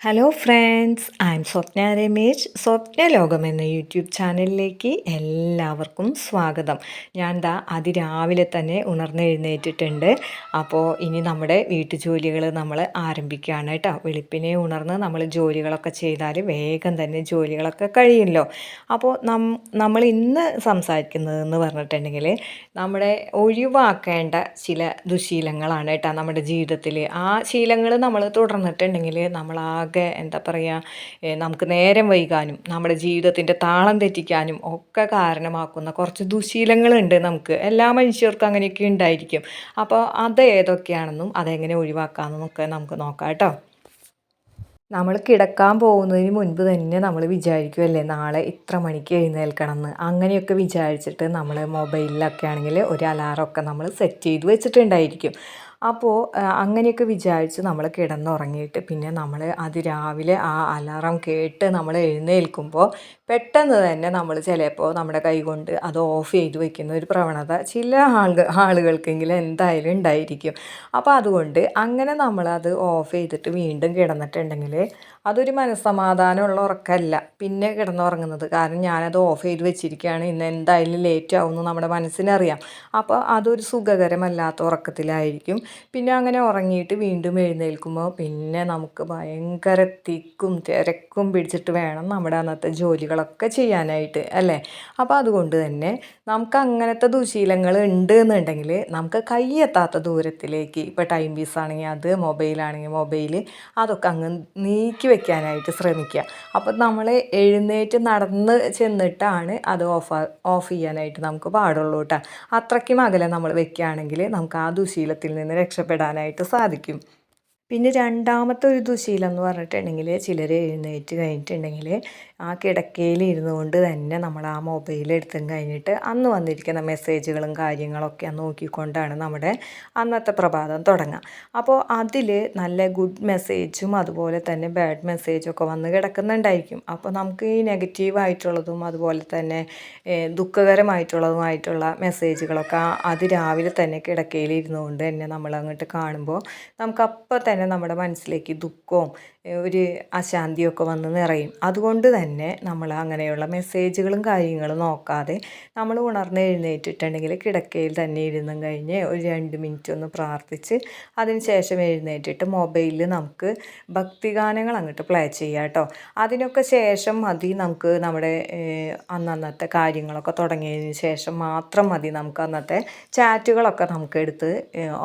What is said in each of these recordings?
Hello friends I am Swapna Ramesh Swapna Lokam എന്ന YouTube ചാനലിലേക്ക് എല്ലാവർക്കും സ്വാഗതം. ഞാൻ ദാ അതിരാവിലെ തന്നെ ഉണർന്നെഴുന്നേറ്റിട്ടുണ്ട്. അപ്പോൾ ഇനി നമ്മുടെ വീട്ടുജോലികൾ നമ്മൾ ആരംഭിക്കുകയാണ് കേട്ടോ. വെളുപ്പിനെ ഉണർന്ന് നമ്മൾ ജോലികളൊക്കെ ചെയ്താൽ വേഗം തന്നെ ജോലികളൊക്കെ കഴിയുമല്ലോ. അപ്പോൾ നം നമ്മൾ ഇന്ന് സംസാരിക്കുന്നതെന്ന് പറഞ്ഞിട്ടുണ്ടെങ്കിൽ നമ്മുടെ ഒഴിവാക്കേണ്ട ചില ദുശീലങ്ങളാണ് കേട്ടോ നമ്മുടെ ജീവിതത്തിൽ ആ ശീലങ്ങൾ നമ്മൾ തുടർന്നിട്ടുണ്ടെങ്കിൽ നമ്മൾ ആ ആകെ എന്താ പറയുക നമുക്ക് നേരം വൈകാനും നമ്മുടെ ജീവിതത്തിന്റെ താളം തെറ്റിക്കാനും ഒക്കെ കാരണമാക്കുന്ന കുറച്ച് ദുശീലങ്ങളുണ്ട് നമുക്ക്. എല്ലാ മനുഷ്യർക്കും അങ്ങനെയൊക്കെ ഉണ്ടായിരിക്കും. അപ്പോൾ അത് ഏതൊക്കെയാണെന്നും അതെങ്ങനെ ഒഴിവാക്കാമെന്നൊക്കെ നമുക്ക് നോക്കാം കേട്ടോ. നമ്മൾ കിടക്കാൻ പോകുന്നതിന് മുൻപ് തന്നെ നമ്മൾ വിചാരിക്കുമല്ലേ നാളെ ഇത്ര മണിക്ക് എഴുന്നേൽക്കണം എന്ന് അങ്ങനെയൊക്കെ വിചാരിച്ചിട്ട് നമ്മൾ മൊബൈലിലൊക്കെ ആണെങ്കിൽ ഒരു അലാറമൊക്കെ നമ്മൾ സെറ്റ് ചെയ്ത് വെച്ചിട്ടുണ്ടായിരിക്കും. അപ്പോൾ അങ്ങനെയൊക്കെ വിചാരിച്ച് നമ്മൾ കിടന്നുറങ്ങിയിട്ട് പിന്നെ നമ്മൾ അത് രാവിലെ ആ അലാറം കേട്ട് നമ്മൾ എഴുന്നേൽക്കുമ്പോൾ പെട്ടെന്ന് തന്നെ നമ്മൾ ചിലപ്പോൾ നമ്മുടെ കൈ കൊണ്ട് അത് ഓഫ് ചെയ്ത് വെക്കുന്ന ഒരു പ്രവണത ചില ആളുകൾ ആളുകൾക്കെങ്കിലും എന്തായാലും ഉണ്ടായിരിക്കും. അപ്പോൾ അതുകൊണ്ട് അങ്ങനെ നമ്മളത് ഓഫ് ചെയ്തിട്ട് വീണ്ടും കിടന്നിട്ടുണ്ടെങ്കിൽ അതൊരു മനസ്സമാധാനമുള്ള ഉറക്കമല്ല പിന്നെ കിടന്നുറങ്ങുന്നത്. കാരണം ഞാനത് ഓഫ് ചെയ്ത് വെച്ചിരിക്കുകയാണ്. ഇന്ന് എന്തായാലും ലേറ്റ് ആവുമെന്ന് നമ്മുടെ മനസ്സിനറിയാം. അപ്പോൾ അതൊരു സുഖകരമല്ലാത്ത ഉറക്കത്തിലായിരിക്കും. പിന്നെ അങ്ങനെ ഉറങ്ങിയിട്ട് വീണ്ടും എഴുന്നേൽക്കുമ്പോൾ പിന്നെ നമുക്ക് ഭയങ്കര തിക്കും തിരക്കും പിടിച്ചിട്ട് വേണം നമ്മുടെ അന്നത്തെ ജോലികളൊക്കെ ചെയ്യാനായിട്ട് അല്ലേ? അപ്പോൾ അതുകൊണ്ട് തന്നെ നമുക്ക് അങ്ങനത്തെ ദുശീലങ്ങൾ ഉണ്ട് എന്നുണ്ടെങ്കിൽ നമുക്ക് കൈയെത്താത്ത ദൂരത്തിലേക്ക് ഇപ്പോൾ ടൈം പീസ് ആണെങ്കിൽ അത് മൊബൈലാണെങ്കിൽ മൊബൈൽ അതൊക്കെ അങ്ങ് നീക്കി വെക്കാനായിട്ട് ശ്രമിക്കുക. അപ്പം നമ്മൾ എഴുന്നേറ്റ് നടന്ന് ചെന്നിട്ടാണ് അത് ഓഫ് ഓഫ് ചെയ്യാനായിട്ട് നമുക്ക് പാടുള്ളൂ കേട്ടോ. അത്രയ്ക്കും അകലെ നമ്മൾ വെക്കുകയാണെങ്കിൽ നമുക്ക് ആ ദുശീലത്തിൽ നിന്ന് രക്ഷപ്പെടാനായിട്ട് സാധിക്കും. പിന്നെ രണ്ടാമത്തെ ഒരു ദുശീലം എന്ന് പറഞ്ഞിട്ടുണ്ടെങ്കിൽ ചിലർ എഴുന്നേറ്റ് കഴിഞ്ഞിട്ടുണ്ടെങ്കിൽ ആ കിടക്കയിൽ ഇരുന്നു കൊണ്ട് തന്നെ നമ്മൾ ആ മൊബൈൽ എടുത്തും കഴിഞ്ഞിട്ട് അന്ന് വന്നിരിക്കുന്ന മെസ്സേജുകളും കാര്യങ്ങളൊക്കെ നോക്കിക്കൊണ്ടാണ് നമ്മുടെ അന്നത്തെ പ്രഭാതം തുടങ്ങുക അപ്പോൾ അതിൽ നല്ല ഗുഡ് മെസ്സേജും അതുപോലെ തന്നെ ബാഡ് മെസ്സേജും ഒക്കെ വന്ന് കിടക്കുന്നുണ്ടായിരിക്കും. അപ്പോൾ നമുക്ക് ഈ നെഗറ്റീവായിട്ടുള്ളതും അതുപോലെ തന്നെ ദുഃഖകരമായിട്ടുള്ളതുമായിട്ടുള്ള മെസ്സേജുകളൊക്കെ അത് രാവിലെ തന്നെ കിടക്കയിൽ ഇരുന്നുകൊണ്ട് തന്നെ നമ്മൾ അങ്ങോട്ട് കാണുമ്പോൾ നമുക്ക് അപ്പോൾ തന്നെ നമ്മുടെ മനസ്സിലേക്ക് ദുഃഖവും ഒരു അശാന്തിയൊക്കെ വന്ന് നിറയും. അതുകൊണ്ട് തന്നെ നമ്മൾ അങ്ങനെയുള്ള മെസ്സേജുകളും കാര്യങ്ങളും നോക്കാതെ നമ്മൾ ഉണർന്ന് എഴുന്നേറ്റിട്ടുണ്ടെങ്കിൽ കിടക്കയിൽ തന്നെ ഇരുന്നും കഴിഞ്ഞ് ഒരു രണ്ട് മിനിറ്റ് ഒന്ന് പ്രാർത്ഥിച്ച് അതിനുശേഷം എഴുന്നേറ്റിട്ട് മൊബൈലിൽ നമുക്ക് ഭക്തിഗാനങ്ങൾ അങ്ങോട്ട് പ്ലേ ചെയ്യാം കേട്ടോ. അതിനൊക്കെ ശേഷം മതി നമുക്ക് നമ്മുടെ അന്നന്നത്തെ കാര്യങ്ങളൊക്കെ തുടങ്ങിയതിന് ശേഷം മാത്രം മതി നമുക്ക് അന്നത്തെ ചാറ്റുകളൊക്കെ നമുക്ക് എടുത്ത്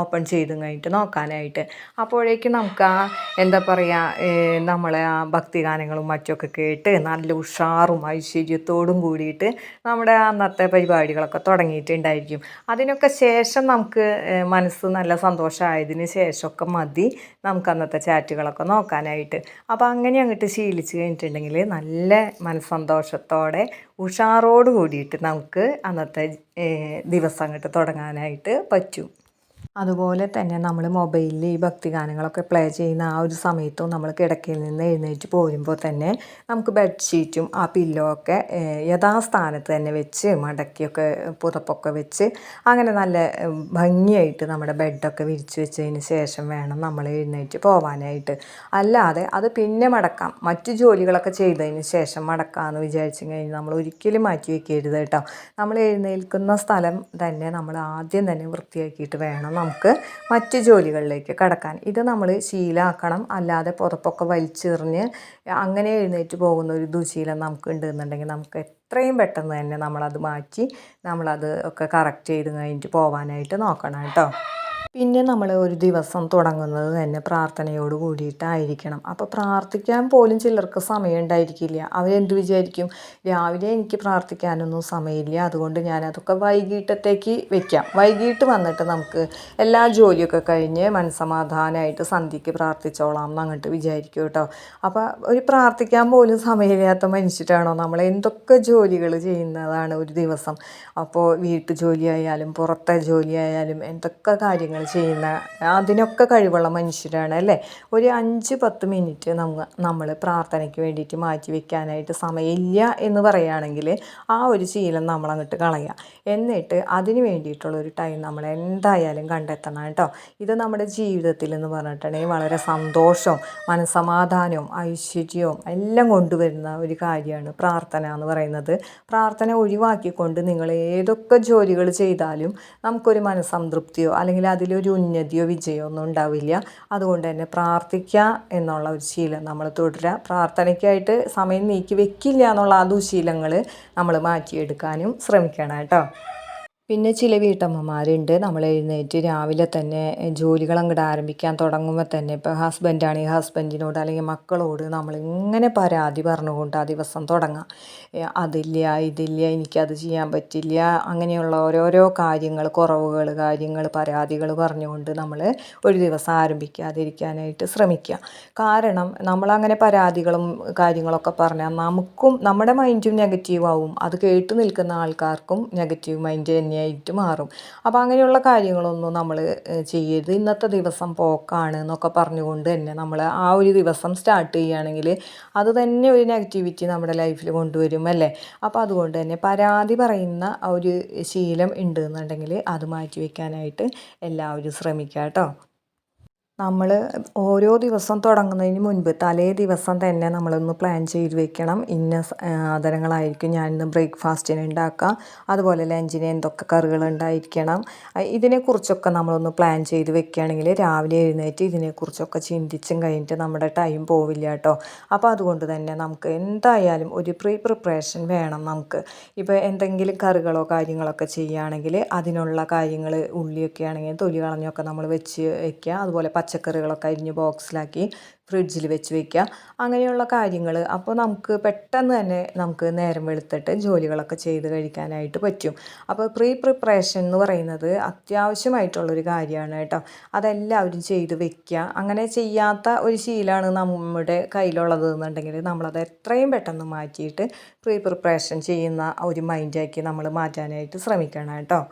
ഓപ്പൺ ചെയ്തും കഴിഞ്ഞിട്ട് നോക്കാനായിട്ട്. അപ്പോഴേക്കും നമുക്ക് ആ എന്താ പറയുക നമ്മളെ ആ ഭക്തിഗാനങ്ങളും മറ്റൊക്കെ കേട്ട് നല്ല ഉഷാറും ഐശ്വര്യത്തോടും കൂടിയിട്ട് നമ്മുടെ അന്നത്തെ പരിപാടികളൊക്കെ തുടങ്ങിയിട്ടുണ്ടായിരിക്കും. അതിനൊക്കെ ശേഷം നമുക്ക് മനസ്സ് നല്ല സന്തോഷമായതിന് ശേഷമൊക്കെ മതി നമുക്ക് അന്നത്തെ ചാറ്റുകളൊക്കെ നോക്കാനായിട്ട്. അപ്പോൾ അങ്ങനെ അങ്ങോട്ട് ശീലിച്ച് കഴിഞ്ഞിട്ടുണ്ടെങ്കിൽ നല്ല മനസ്സന്തോഷത്തോടെ ഉഷാറോട് കൂടിയിട്ട് നമുക്ക് അന്നത്തെ ദിവസം അങ്ങോട്ട് തുടങ്ങാനായിട്ട് പറ്റും. അതുപോലെ തന്നെ നമ്മൾ മൊബൈലിൽ ഈ ഭക്തിഗാനങ്ങളൊക്കെ പ്ലേ ചെയ്യുന്ന ആ ഒരു സമയത്തും നമ്മൾ കിടക്കയിൽ നിന്ന് എഴുന്നേറ്റ് പോരുമ്പോൾ തന്നെ നമുക്ക് ബെഡ്ഷീറ്റും ആ പില്ലോ ഒക്കെ യഥാസ്ഥാനത്ത് തന്നെ വെച്ച് മടക്കിയൊക്കെ പുതപ്പൊക്കെ വെച്ച് അങ്ങനെ നല്ല ഭംഗിയായിട്ട് നമ്മുടെ ബെഡൊക്കെ വിരിച്ച് വെച്ചതിന് ശേഷം വേണം നമ്മൾ എഴുന്നേറ്റ് പോവാനായിട്ട്. അല്ലാതെ അത് പിന്നെ മടക്കാം. മറ്റു ജോലികളൊക്കെ ചെയ്തതിന് ശേഷം മടക്കാമെന്ന് വിചാരിച്ചു കഴിഞ്ഞാൽ നമ്മൾ ഒരിക്കലും മാറ്റി വയ്ക്കരുത് കേട്ടോ. നമ്മൾ എഴുന്നേൽക്കുന്ന സ്ഥലം തന്നെ നമ്മൾ ആദ്യം തന്നെ വൃത്തിയാക്കിയിട്ട് വേണം നമുക്ക് മറ്റ് ജോലികളിലേക്ക് കടക്കാൻ. ഇത് നമ്മൾ ശീലമാക്കണം അല്ലാതെ പുറപ്പൊക്കെ വലിച്ചെറിഞ്ഞ് അങ്ങനെ എഴുന്നേറ്റ് പോകുന്ന ഒരു ദുശീലം നമുക്ക് ഉണ്ടെന്നുണ്ടെങ്കിൽ നമുക്ക് എത്രയും പെട്ടെന്ന് തന്നെ നമ്മളത് മാറ്റി നമ്മളത് ഒക്കെ കറക്റ്റ് ചെയ്ത് കഴിഞ്ഞിട്ട് പോകാനായിട്ട് നോക്കണം കേട്ടോ. പിന്നെ നമ്മൾ ഒരു ദിവസം തുടങ്ങുന്നത് തന്നെ പ്രാർത്ഥനയോട് കൂടിയിട്ടായിരിക്കണം. അപ്പോൾ പ്രാർത്ഥിക്കാൻ പോലും ചിലർക്ക് സമയം ഉണ്ടായിരിക്കില്ല. അവരെന്ത് വിചാരിക്കും? രാവിലെ എനിക്ക് പ്രാർത്ഥിക്കാനൊന്നും സമയമില്ല. അതുകൊണ്ട് ഞാൻ അതൊക്കെ വൈകിട്ടത്തേക്ക് വെക്കാം. വൈകിട്ട് വന്നിട്ട് നമുക്ക് എല്ലാ ജോലിയൊക്കെ കഴിഞ്ഞ് മനസ്സമാധാനമായിട്ട് സന്ധ്യയ്ക്ക് പ്രാർത്ഥിച്ചോളാം എന്ന് അങ്ങോട്ട് വിചാരിക്കും കേട്ടോ. അപ്പോൾ ഒരു പ്രാർത്ഥിക്കാൻ പോലും സമയമില്ലാത്ത മനുഷ്യരാണോ? നമ്മൾ എന്തൊക്കെ ജോലികൾ ചെയ്യുന്നതാണ് ഒരു ദിവസം? അപ്പോൾ വീട്ടു ജോലിയായാലും പുറത്തെ ജോലിയായാലും എന്തൊക്കെ കാര്യങ്ങൾ ചെയ്യുന്ന അതിനൊക്കെ കഴിവുള്ള മനുഷ്യരാണ് അല്ലേ? ഒരു അഞ്ച് പത്ത് മിനിറ്റ് നമ്മ നമ്മൾ പ്രാർത്ഥനയ്ക്ക് വേണ്ടിയിട്ട് മാറ്റി വെക്കാനായിട്ട് സമയമില്ല എന്ന് പറയുകയാണെങ്കിൽ ആ ഒരു ശീലം നമ്മൾ അങ്ങോട്ട് കളയുക എന്നിട്ട് അതിന് വേണ്ടിയിട്ടുള്ള ഒരു ടൈം നമ്മൾ എന്തായാലും കണ്ടെത്തണം കേട്ടോ. ഇത് നമ്മുടെ ജീവിതത്തിൽ എന്ന് പറഞ്ഞിട്ടുണ്ടെങ്കിൽ വളരെ സന്തോഷവും മനസമാധാനവും ഐശ്വര്യവും എല്ലാം കൊണ്ടുവരുന്ന ഒരു കാര്യമാണ് പ്രാർത്ഥന എന്ന് പറയുന്നത്. പ്രാർത്ഥന ഒഴിവാക്കിക്കൊണ്ട് നിങ്ങൾ ഏതൊക്കെ ജോലികൾ ചെയ്താലും നമുക്കൊരു മനസ്സംതൃപ്തിയോ അല്ലെങ്കിൽ അതിലൊരു ഉന്നതിയോ വിജയമോ ഒന്നും ഉണ്ടാവില്ല. അതുകൊണ്ട് തന്നെ പ്രാർത്ഥിക്കുക എന്നുള്ള ഒരു ശീലം നമ്മൾ തുടരുക പ്രാർത്ഥനയ്ക്കായിട്ട് സമയം നീക്കി വെക്കില്ല എന്നുള്ള ആ ദുശീലങ്ങൾ നമ്മൾ മാറ്റിയെടുക്കാനും ശ്രമിക്കണം കേട്ടോ. പിന്നെ ചില വീട്ടമ്മമാരുണ്ട്. നമ്മൾ എഴുന്നേറ്റ് രാവിലെ തന്നെ ജോലികൾ അങ്ങോട്ട് ആരംഭിക്കാൻ തുടങ്ങുമ്പോൾ തന്നെ ഇപ്പോൾ ഹസ്ബൻഡാണെങ്കിൽ ഹസ്ബൻഡിനോട് അല്ലെങ്കിൽ മക്കളോട് നമ്മൾ ഇങ്ങനെ പരാതി പറഞ്ഞുകൊണ്ട് ആ ദിവസം തുടങ്ങാം. അതില്ല ഇതില്ല എനിക്കത് ചെയ്യാൻ പറ്റില്ല. അങ്ങനെയുള്ള ഓരോരോ കാര്യങ്ങൾ കുറവുകൾ കാര്യങ്ങൾ പരാതികൾ പറഞ്ഞുകൊണ്ട് നമ്മൾ ഒരു ദിവസം ആരംഭിക്കാതിരിക്കാനായിട്ട് ശ്രമിക്കുക. കാരണം നമ്മളങ്ങനെ പരാതികളും കാര്യങ്ങളൊക്കെ പറഞ്ഞാൽ നമുക്കും നമ്മുടെ മൈൻഡും നെഗറ്റീവ് ആവും അത് കേട്ട് നിൽക്കുന്ന ആൾക്കാർക്കും നെഗറ്റീവ് മൈൻഡ് തന്നെയായിട്ട് മാറും. അപ്പോൾ അങ്ങനെയുള്ള കാര്യങ്ങളൊന്നും നമ്മൾ ചെയ്യരുത്. ഇന്നത്തെ ദിവസം പോക്കാണ് എന്നൊക്കെ പറഞ്ഞുകൊണ്ട് തന്നെ നമ്മൾ ആ ഒരു ദിവസം സ്റ്റാർട്ട് ചെയ്യുകയാണെങ്കിൽ അത് തന്നെ ഒരു നെഗറ്റിവിറ്റി നമ്മുടെ ലൈഫിൽ കൊണ്ടുവരും അല്ലേ? അപ്പോൾ അതുകൊണ്ട് തന്നെ പരാതി പറയുന്ന ഒരു ശീലം ഉണ്ട് എന്നുണ്ടെങ്കിൽ അത് മാറ്റി വയ്ക്കാനായിട്ട് എല്ലാവരും ശ്രമിക്കുക കേട്ടോ നമ്മൾ ഓരോ ദിവസം തുടങ്ങുന്നതിന് മുൻപ് തലേ ദിവസം തന്നെ നമ്മളൊന്ന് പ്ലാൻ ചെയ്ത് വെക്കണം. ഇന്ന ആദരങ്ങളായിരിക്കും ഇന്ന് ബ്രേക്ക്ഫാസ്റ്റിന് ഉണ്ടാക്കുക അതുപോലെ ലഞ്ചിന് എന്തൊക്കെ കറികൾ ഉണ്ടായിരിക്കണം ഇതിനെക്കുറിച്ചൊക്കെ നമ്മളൊന്ന് പ്ലാൻ ചെയ്ത് വെക്കുകയാണെങ്കിൽ രാവിലെ എഴുന്നേറ്റ് ഇതിനെക്കുറിച്ചൊക്കെ ചിന്തിച്ചും കഴിഞ്ഞിട്ട് നമ്മുടെ ടൈം പോവില്ല കേട്ടോ അപ്പോൾ അതുകൊണ്ട് തന്നെ നമുക്ക് എന്തായാലും ഒരു പ്രീ പ്രിപ്പറേഷൻ വേണം നമുക്ക്. ഇപ്പോൾ എന്തെങ്കിലും കറികളോ കാര്യങ്ങളൊക്കെ ചെയ്യുകയാണെങ്കിൽ അതിനുള്ള കാര്യങ്ങൾ ഉള്ളിയൊക്കെ ആണെങ്കിൽ തൊലി കളഞ്ഞൊക്കെ നമ്മൾ വെച്ച് വയ്ക്കുക അതുപോലെ പച്ചക്കറികളൊക്കെ അരിഞ്ഞ് ബോക്സിലാക്കി ഫ്രിഡ്ജിൽ വെച്ച് വയ്ക്കുക. അങ്ങനെയുള്ള കാര്യങ്ങൾ അപ്പോൾ നമുക്ക് പെട്ടെന്ന് തന്നെ നമുക്ക് നേരം വെളുത്തിട്ട് ജോലികളൊക്കെ ചെയ്ത് കഴിക്കാനായിട്ട് പറ്റും. അപ്പോൾ പ്രീ പ്രിപ്പറേഷൻ എന്ന് പറയുന്നത് അത്യാവശ്യമായിട്ടുള്ളൊരു കാര്യമാണ് കേട്ടോ. അതെല്ലാവരും ചെയ്ത് വെക്കുക അങ്ങനെ ചെയ്യാത്ത ഒരു ശീലമാണ് നമ്മുടെ കയ്യിലുള്ളത് എന്നുണ്ടെങ്കിൽ നമ്മളത് എത്രയും പെട്ടെന്ന് മാറ്റിയിട്ട് പ്രീ പ്രിപ്പറേഷൻ ചെയ്യുന്ന ഒരു മൈൻഡാക്കി നമ്മൾ മാറ്റാനായിട്ട് ശ്രമിക്കണം കേട്ടോ.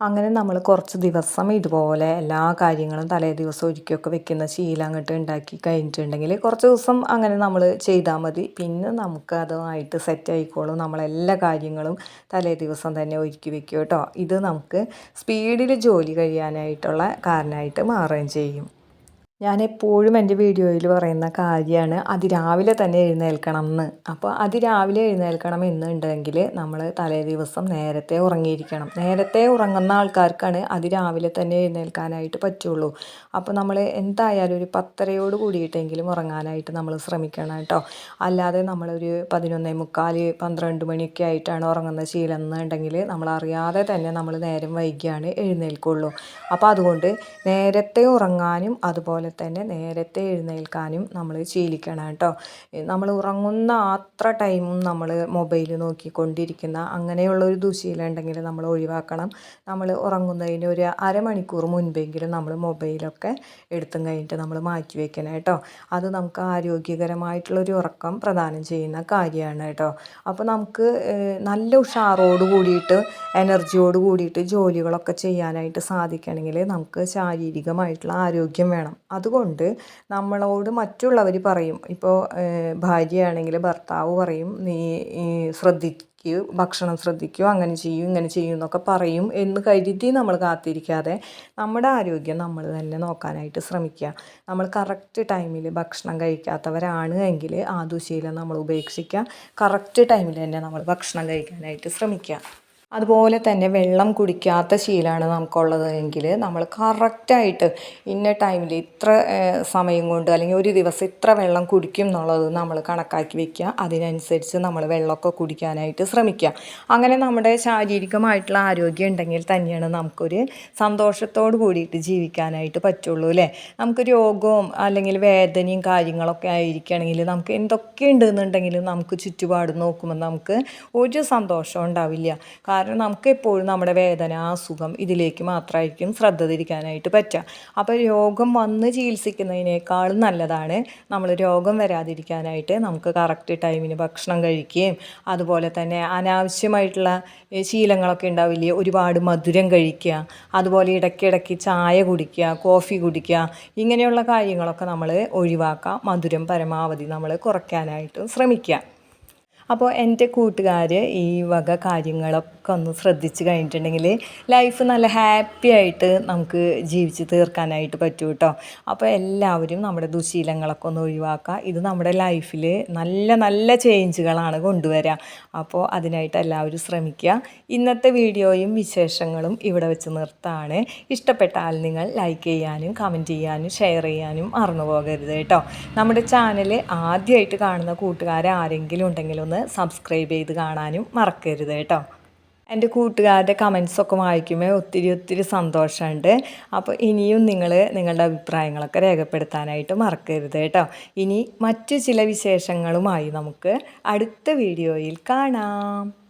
അങ്ങനെ നമ്മൾ കുറച്ച് ദിവസം ഇതുപോലെ എല്ലാ കാര്യങ്ങളും തലേ ദിവസം ഒരുക്കിയൊക്കെ വെക്കുന്ന ശീലം അങ്ങോട്ട് ഉണ്ടാക്കി കഴിഞ്ഞിട്ടുണ്ടെങ്കിൽ കുറച്ച് ദിവസം അങ്ങനെ നമ്മൾ ചെയ്താൽ മതി. പിന്നെ നമുക്ക് അതുമായിട്ട് സെറ്റ് ആയിക്കോളും. നമ്മളെല്ലാ കാര്യങ്ങളും തലേ ദിവസം തന്നെ ഒരുക്കി വെക്കും കേട്ടോ. ഇത് നമുക്ക് സ്പീഡിൽ ജോലി കഴിയാനായിട്ടുള്ള കാരണമായിട്ട് മാറുകയും ചെയ്യും. ഞാൻ എപ്പോഴും എന്റെ വീഡിയോയിൽ പറയുന്ന കാര്യമാണ് അതിരാവിലെ തന്നെ എഴുന്നേൽക്കണം എന്ന് അപ്പോൾ അതിരാവിലെ എഴുന്നേൽക്കണം എന്നുണ്ടെങ്കിൽ നമ്മൾ തലേ ദിവസം നേരത്തെ ഉറങ്ങിയിരിക്കണം. നേരത്തെ ഉറങ്ങുന്ന ആൾക്കാർക്കാണ് അതിരാവിലെ തന്നെ എഴുന്നേൽക്കാനായിട്ട് പറ്റുള്ളൂ. അപ്പോൾ നമ്മൾ എന്തായാലും ഒരു പത്തരയോട് കൂടിയിട്ടെങ്കിലും ഉറങ്ങാനായിട്ട് നമ്മൾ ശ്രമിക്കണം കേട്ടോ. അല്ലാതെ നമ്മളൊരു പതിനൊന്നേ മുക്കാൽ പന്ത്രണ്ട് മണിയൊക്കെ ആയിട്ടാണ് ഉറങ്ങുന്ന ശീലം എന്നുണ്ടെങ്കിൽ നമ്മൾ അറിയാതെ തന്നെ നമ്മൾ നേരം വൈകിയാണ് എഴുന്നേൽക്കുള്ളൂ. അപ്പോൾ അതുകൊണ്ട് നേരത്തെ ഉറങ്ങാനും അതുപോലെ തന്നെ നേരത്തെ എഴുന്നേൽക്കാനും നമ്മൾ ശീലിക്കണം കേട്ടോ. നമ്മൾ ഉറങ്ങുന്ന അത്ര ടൈമും നമ്മൾ മൊബൈൽ നോക്കിക്കൊണ്ടിരിക്കുന്ന അങ്ങനെയുള്ള ഒരു ദുശീലം ഉണ്ടെങ്കിൽ നമ്മൾ ഒഴിവാക്കണം. നമ്മൾ ഉറങ്ങുന്നതിന് ഒരു അരമണിക്കൂർ മുൻപെങ്കിലും നമ്മൾ മൊബൈലൊക്കെ എടുത്തും കഴിഞ്ഞിട്ട് നമ്മൾ മാറ്റി വയ്ക്കണം കേട്ടോ. അത് നമുക്ക് ആരോഗ്യകരമായിട്ടുള്ളൊരു ഉറക്കം പ്രദാനം ചെയ്യുന്ന കാര്യമാണ് കേട്ടോ. അപ്പോൾ നമുക്ക് നല്ല ഉഷാറോട് കൂടിയിട്ട് എനർജിയോട് കൂടിയിട്ട് ജോലികളൊക്കെ ചെയ്യാനായിട്ട് സാധിക്കണമെങ്കിൽ നമുക്ക് ശാരീരികമായിട്ടുള്ള ആരോഗ്യം വേണം. അതുകൊണ്ട് നമ്മളോട് മറ്റുള്ളവർ പറയും. ഇപ്പോൾ ഭാര്യയാണെങ്കിൽ ഭർത്താവ് പറയും നീ ശ്രദ്ധിക്കൂ ഭക്ഷണം ശ്രദ്ധിക്കൂ അങ്ങനെ ചെയ്യൂ ഇങ്ങനെ ചെയ്യൂ എന്നൊക്കെ പറയും എന്ന് കരുതി നമ്മൾ കാത്തിരിക്കാതെ നമ്മുടെ ആരോഗ്യം നമ്മൾ തന്നെ നോക്കാനായിട്ട് ശ്രമിക്കുക. നമ്മൾ കറക്റ്റ് ടൈമിൽ ഭക്ഷണം കഴിക്കാത്തവരാണ് എങ്കിൽ ആ ദുശീലം നമ്മൾ ഉപേക്ഷിക്കുക. കറക്റ്റ് ടൈമിൽ തന്നെ നമ്മൾ ഭക്ഷണം കഴിക്കാനായിട്ട് ശ്രമിക്കുക. അതുപോലെ തന്നെ വെള്ളം കുടിക്കാത്ത ശീലമാണ് നമുക്കുള്ളത് എങ്കിൽ നമ്മൾ കറക്റ്റായിട്ട് ഇന്ന ടൈമിൽ ഇത്ര സമയം കൊണ്ട് അല്ലെങ്കിൽ ഒരു ദിവസം ഇത്ര വെള്ളം കുടിക്കും എന്നുള്ളത് നമ്മൾ കണക്കാക്കി വെക്കുക. അതിനനുസരിച്ച് നമ്മൾ വെള്ളമൊക്കെ കുടിക്കാനായിട്ട് ശ്രമിക്കുക. അങ്ങനെ നമ്മുടെ ശാരീരികമായിട്ടുള്ള ആരോഗ്യം ഉണ്ടെങ്കിൽ തന്നെയാണ് നമുക്കൊരു സന്തോഷത്തോട് കൂടിയിട്ട് ജീവിക്കാനായിട്ട് പറ്റുള്ളൂ അല്ലേ? നമുക്ക് രോഗവും അല്ലെങ്കിൽ വേദനയും കാര്യങ്ങളൊക്കെ ആയിരിക്കുകയാണെങ്കിൽ നമുക്ക് എന്തൊക്കെ ഉണ്ടെന്നുണ്ടെങ്കിലും നമുക്ക് ചുറ്റുപാട് നോക്കുമ്പോൾ നമുക്ക് ഒരു സന്തോഷം ഉണ്ടാവില്ല. കാരണം നമുക്ക് എപ്പോഴും നമ്മുടെ വേദന അസുഖം ഇതിലേക്ക് മാത്രമായിരിക്കും ശ്രദ്ധ തിരിക്കാനായിട്ട് പറ്റുക. അപ്പോൾ രോഗം വന്ന് ചികിത്സിക്കുന്നതിനേക്കാളും നല്ലതാണ് നമ്മൾ രോഗം വരാതിരിക്കാനായിട്ട് നമുക്ക് കറക്റ്റ് ടൈമിന് ഭക്ഷണം കഴിക്കുകയും അതുപോലെ തന്നെ അനാവശ്യമായിട്ടുള്ള ശീലങ്ങളൊക്കെ ഉണ്ടാവില്ലേ ഒരുപാട് മധുരം കഴിക്കുക അതുപോലെ ഇടയ്ക്കിടയ്ക്ക് ചായ കുടിക്കുക കോഫി കുടിക്കുക ഇങ്ങനെയുള്ള കാര്യങ്ങളൊക്കെ നമ്മൾ ഒഴിവാക്കുക മധുരം പരമാവധി നമ്മൾ കുറയ്ക്കാനായിട്ട് ശ്രമിക്കുക. അപ്പോൾ എന്റെ കൂട്ടുകാർ ഈ വക കാര്യങ്ങളൊക്കെ ഒന്ന് ശ്രദ്ധിച്ച് കഴിഞ്ഞിട്ടുണ്ടെങ്കിൽ ലൈഫ് നല്ല ഹാപ്പി ആയിട്ട് നമുക്ക് ജീവിച്ച് തീർക്കാനായിട്ട് പറ്റും കേട്ടോ അപ്പോൾ എല്ലാവരും നമ്മുടെ ദുശീലങ്ങളൊക്കെ ഒന്ന് ഒഴിവാക്കുക. ഇത് നമ്മുടെ ലൈഫിൽ നല്ല നല്ല ചേഞ്ചുകളാണ് കൊണ്ടുവരിക അപ്പോൾ അതിനായിട്ട് എല്ലാവരും ശ്രമിക്കുക. ഇന്നത്തെ വീഡിയോയും വിശേഷങ്ങളും ഇവിടെ വെച്ച് നിർത്താണ്. ഇഷ്ടപ്പെട്ടാൽ നിങ്ങൾ ലൈക്ക് ചെയ്യാനും കമന്റ് ചെയ്യാനും ഷെയർ ചെയ്യാനും മറന്നു പോകരുത് കേട്ടോ നമ്മുടെ ചാനൽ ആദ്യമായിട്ട് കാണുന്ന കൂട്ടുകാരെ ആരെങ്കിലും ഉണ്ടെങ്കിൽ ഒന്ന് സബ്സ്ക്രൈബ് ചെയ്ത് കാണാനും മറക്കരുത് കേട്ടോ. എന്റെ കൂട്ടുകാരുടെ കമൻസൊക്കെ വായിക്കുമ്പോൾ ഒത്തിരി ഒത്തിരി സന്തോഷമുണ്ട്. അപ്പോൾ ഇനിയും നിങ്ങൾ നിങ്ങളുടെ അഭിപ്രായങ്ങളൊക്കെ രേഖപ്പെടുത്താനായിട്ട് മറക്കരുത് കേട്ടോ. ഇനി മറ്റു ചില വിശേഷങ്ങളുമായി നമുക്ക് അടുത്ത വീഡിയോയിൽ കാണാം.